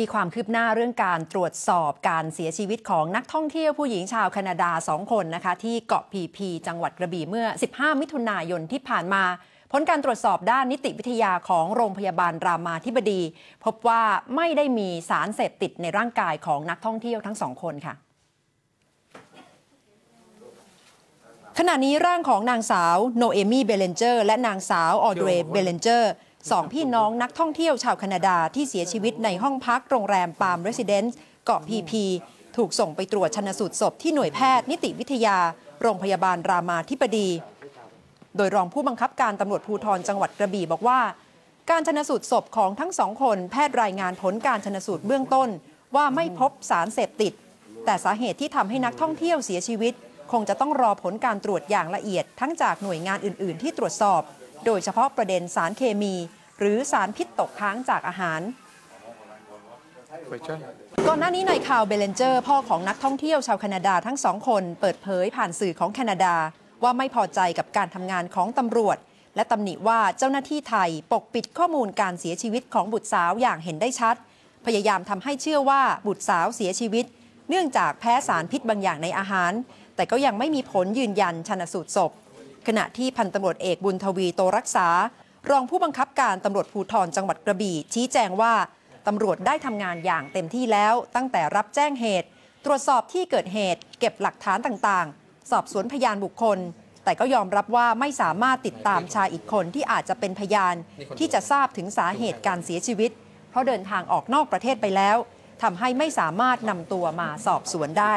มีความคืบหน้าเรื่องการตรวจสอบการเสียชีวิตของนักท่องเที่ยวผู้หญิงชาวแคนาดา 2 คนนะคะ ที่เกาะพีพี จังหวัดกระบี่เมื่อ 15 มิถุนายนที่ผ่านมาผลการตรวจสอบด้านนิติวิทยาของโรงพยาบาลรามาธิบดี พบว่าไม่ได้มีสารเสพติดในร่างกายของนักท่องเที่ยวทั้งสองคนค่ะขณะนี้ร่างของนางสาวโนเอมี่เบเลนเจอร์ และนางสาวออเดรเบเลนเจอร์ สองพี่น้องนักท่องเที่ยวชาวแคนาดาที่เสียชีวิตในห้องพักโรงแรมปาล์มเรสซิเดนซ์เกาะพีพีถูกส่งไปตรวจชนสูตรศพที่หน่วยแพทย์นิติวิทยา โรงพยาบาลรามาธิบดี โดยรองผู้บังคับการตำรวจภูธรจังหวัดกระบี่บอกว่า การชนสูตรศพของทั้งสองคนแพทย์รายงานผลการชนสูตรเบื้องต้น ว่าไม่พบสารเสพติด แต่สาเหตุที่ทำให้นักท่องเที่ยวเสียชีวิต คงจะต้องรอผลการตรวจอย่างละเอียด ทั้งจากหน่วยงานอื่น ๆ ที่ตรวจสอบ โดยเฉพาะประเด็นสารเคมี หรือสารพิษตกค้างจากอาหาร question ก่อนหน้านี้นายคาวเบเลนเจอร์พ่อของนักท่องเที่ยวชาวแคนาดาทั้งสองคน เปิดเผยผ่านสื่อของแคนาดา ว่าไม่พอใจกับการทำงานของตำรวจ และตำหนิว่าเจ้าหน้าที่ไทยปกปิดข้อมูลการเสียชีวิตของบุตรสาวอย่างเห็นได้ชัด พยายามทำให้เชื่อว่าบุตรสาวเสียชีวิต เนื่องจากแพ้สารพิษบางอย่างในอาหาร แต่ก็ยังไม่มีผลยืนยันชันสูตรศพขณะที่พันตำรวจเอกบุญทวีโตรักษา รองผู้บังคับการตำรวจภูธรจังหวัดกระบี่ ชี้แจงว่าตำรวจได้ทำงานอย่างเต็มที่แล้ว ตั้งแต่รับแจ้งเหตุ ตรวจสอบที่เกิดเหตุ เก็บหลักฐานต่างๆ สอบสวนพยานบุคคล แต่ก็ยอมรับว่าไม่สามารถติดตามชายอีกคนที่อาจจะเป็นพยาน ที่จะทราบถึงสาเหตุการเสียชีวิต เพราะเดินทางออกนอกประเทศไปแล้วทำให้ไม่สามารถนำตัวมาสอบสวนได้